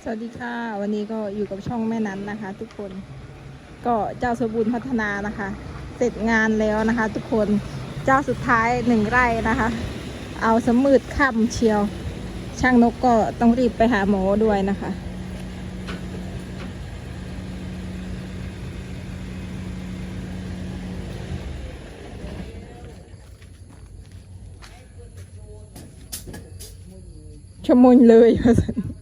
สวัสดีค่ะ วันนี้ก็อยู่กับช่องแม่นั้นนะคะ ทุกคนก็เจ้าสมบูรณ์พัฒนานะคะ เสร็จงานแล้วนะคะ ทุกคนเจ้าสุดท้ายหนึ่งไร่นะคะ เอาสมืดค่ำเชียว ช่างนกก็ต้องรีบไปหาหมอด้วยนะคะชมุนเลยว่าซั่นอะ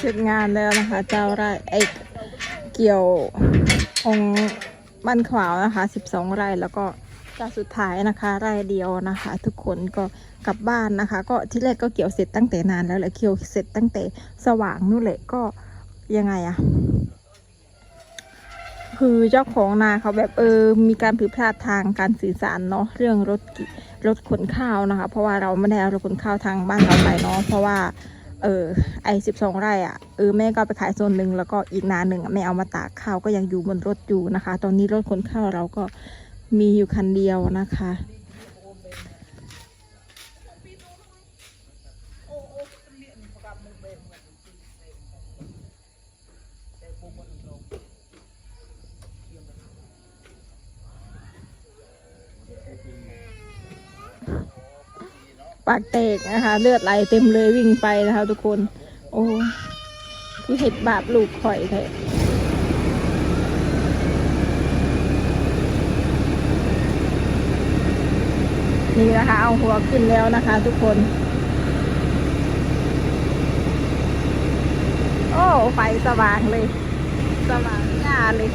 เสร็จงานแล้วนะคะ เจ้าไร่ไอเกี่ยวองบ้านขวาวนะคะสิบสองไร่แล้วก็เจ้าสุดท้ายนะคะไร่เดียวนะคะ ทุกคนก็กลับบ้านนะคะ ก็ที่แรกก็เกี่ยวเสร็จตั้งแต่นานแล้วแหละเกี่ยวเสร็จตั้งแต่สว่างนู่นแหละก็ยังไงอะคือเจ้าของนาเขาแบบเออมีการผิดพลาดทางการสื่อสารเนาะเรื่องรถรถขนข้าวนะคะ เพราะว่าเราไม่ได้เอารถขนข้าวทางบ้านเราไปเนาะเพราะว่า เออไอสิบสองไร่อะเออแม่ก็ไปขายโซนหนึ่งแล้วก็อีกนาหนึ่งแม่เอามาตากข้าวก็ยังอยู่บนรถอยู่นะคะ ตอนนี้รถขนข้าวเราก็มีอยู่คันเดียวนะคะ ปากแตกนะคะ เลือดไหลเต็มเลยวิ่งไปนะคะ ทุกคน โอ้คือเห็ดบาปลูกข่อยแท้นี่นะคะ เอาหัวขึ้นแล้วนะคะ ทุกคน โอ้ ไฟสว่างเลย สว่างจ้าเลย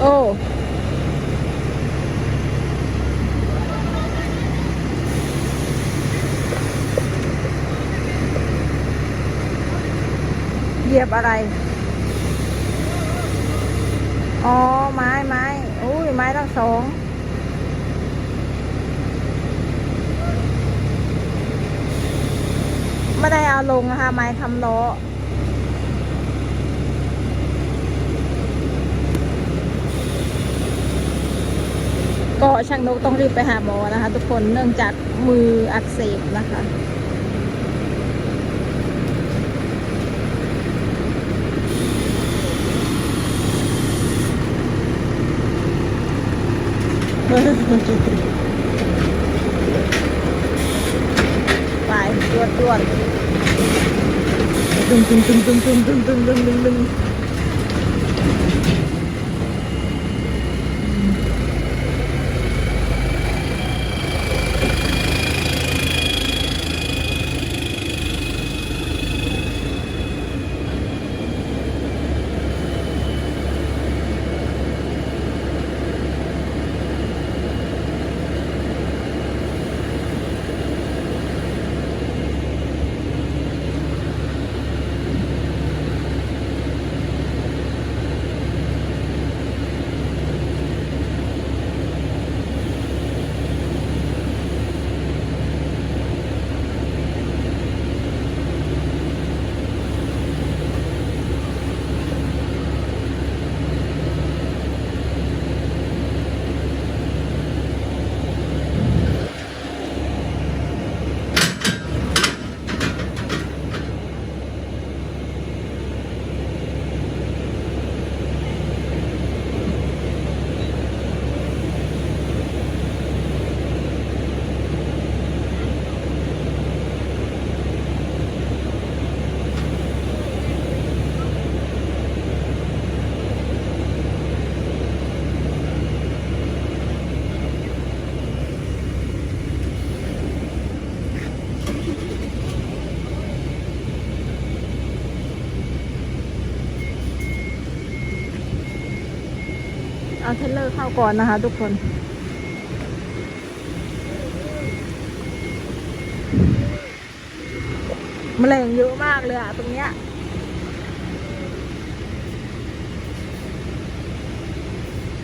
โอ้เหยียบอะไร อ๋อ ไม้ไม้อุ้ย ไม้ทั้งสองไม่ได้เอาลงนะคะไม้ทำล้อ ก็ช่างนกต้องรีบไปหาหมอนะคะ ทุกคนเนื่องจากมืออักเสบนะคะไปตรวจตรวจตึงตึงตึงตึงตึงตึงตึงตึงตึง เอาเทเลอร์เข้าก่อนนะคะทุกคนแมลงเยอะมากเลยอะตรงเนี้ย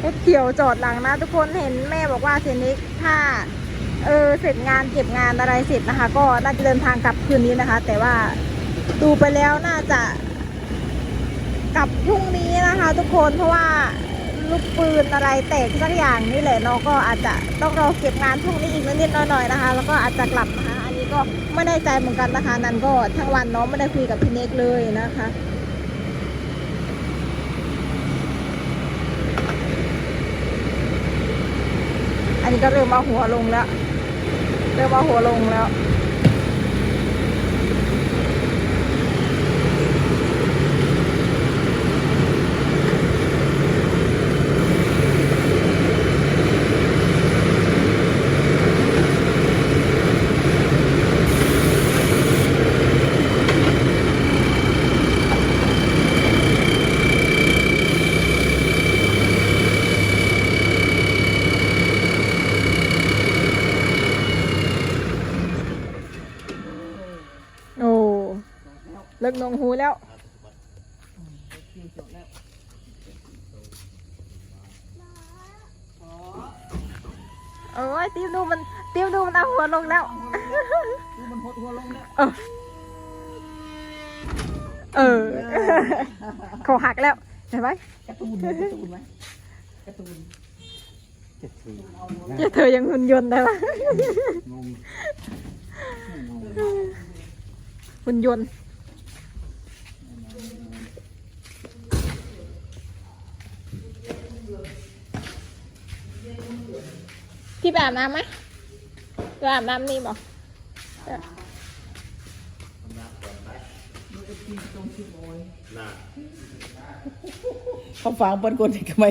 เอ็กเขียวจอดหลังนะ ทุกคนเห็นแม่บอกว่าเซนิกถ้าเออเสร็จงานเก็บงานอะไรเสร็จนะคะ ก็น่าจะเดินทางกลับคืนนี้นะคะ แต่ว่าดูไปแล้วน่าจะกลับพรุ่งนี้นะคะ ทุกคนเพราะว่า ลูกปืนอะไรแตกสักอย่างนี่แหละเนาก็อาจจะต้องรอเก็บงานพรุ่งนี้อีกนิดๆหน่อยๆนะคะ แล้วก็อาจจะกลับนะคะอันนี้ก็ไม่แน่ใจเหมือนกันนะคะนันก็ทั้งวันเนาะไม่ได้คุยกับพี่เน็กเลยนะคะอันนี้ก็เริ่มเอาหัวลงแล้ว เริ่มเอาหัวลงแล้ว โอ้เลิ กนงหูแล้วโอ้ยติวดูมันติวดูมันเอาหัวลงแล้วดูมันหดหัวลงแล้วเออเออเขาหักแล้วเห็นไหมการ์ตูนไหมการ์ตูนไหมการ์ตูนเจ้าเธอยังหุ่นยนต์ได้ปะหุ่นยนต์ พี่ไปอาบน้ำไหมไปอาบน้ำนี่บอกเขาฟังเปิ้นคนที่ทำไม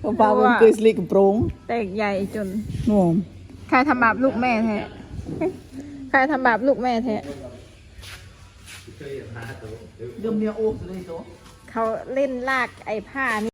เขาฟังมันเคยสลิกกับโปรงแตกใหญ่จนน่วมใครทำบาปลูกแม่แท้ใครทำบาปลูกแม่แท้เดิมเนียโอ้เลยโตเขาเล่นลากไอ้ผ้านี่